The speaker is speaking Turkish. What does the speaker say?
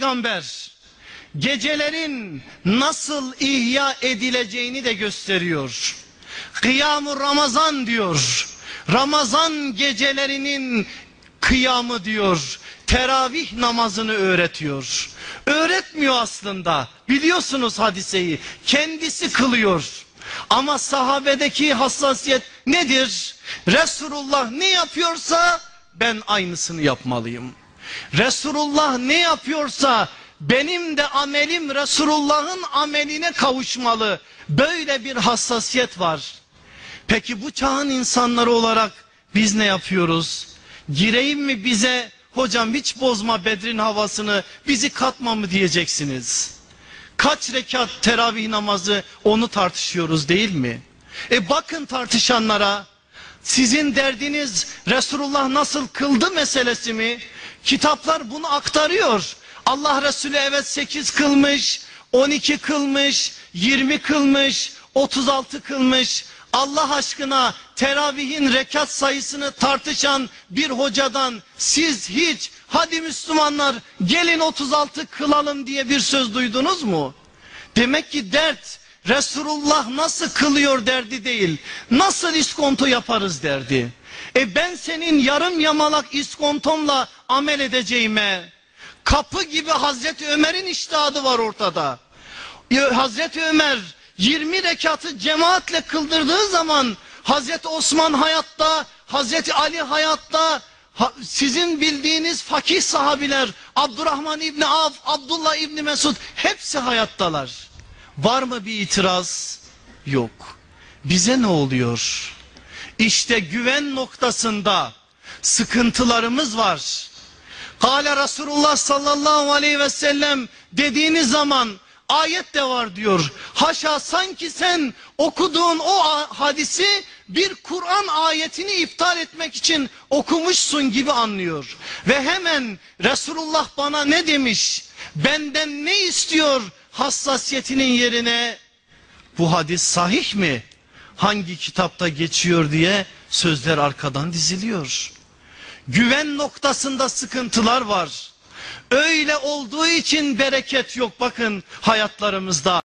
Peygamber gecelerin nasıl ihya edileceğini de gösteriyor. Kıyamı Ramazan diyor. Ramazan gecelerinin kıyamı diyor. Teravih namazını öğretiyor. Öğretmiyor aslında. Biliyorsunuz hadiseyi. Kendisi kılıyor. Ama sahabedeki hassasiyet nedir? Resulullah ne yapıyorsa ben aynısını yapmalıyım. Resulullah ne yapıyorsa benim de amelim Resulullah'ın ameline kavuşmalı. Böyle bir hassasiyet var. Peki bu çağın insanları olarak biz ne yapıyoruz? Gireyim mi bize hocam hiç bozma Bedrin havasını bizi katma mı diyeceksiniz. Kaç rekat teravih namazı onu tartışıyoruz değil mi? E bakın tartışanlara sizin derdiniz Resulullah nasıl kıldı meselesi mi? Kitaplar bunu aktarıyor. Allah Resulü evet 8 kılmış, 12 kılmış, 20 kılmış, 36 kılmış. Allah aşkına teravihin rekat sayısını tartışan bir hocadan siz hiç hadi Müslümanlar gelin 36 kılalım diye bir söz duydunuz mu? Demek ki dert Resulullah nasıl kılıyor derdi değil. Nasıl iskonto yaparız derdi. E ben senin yarım yamalak iskontonla amel edeceğime kapı gibi Hazreti Ömer'in iştihadı var ortada. Hazreti Ömer 20 rekatı cemaatle kıldırdığı zaman Hazreti Osman hayatta, Hazreti Ali hayatta, ha, sizin bildiğiniz fakih sahabiler Abdurrahman İbni Avf, Abdullah İbni Mesud hepsi hayattalar. Var mı bir itiraz? Yok. Bize ne oluyor? İşte güven noktasında sıkıntılarımız var. Kale Resulullah sallallahu aleyhi ve sellem dediğiniz zaman ayet de var diyor. Haşa sanki sen okuduğun o hadisi bir Kur'an ayetini iptal etmek için okumuşsun gibi anlıyor. Ve hemen Resulullah bana ne demiş? Benden ne istiyor hassasiyetinin yerine? Bu hadis sahih mi? Hangi kitapta geçiyor diye sözler arkadan diziliyor. Güven noktasında sıkıntılar var. Öyle olduğu için bereket yok bakın hayatlarımızda.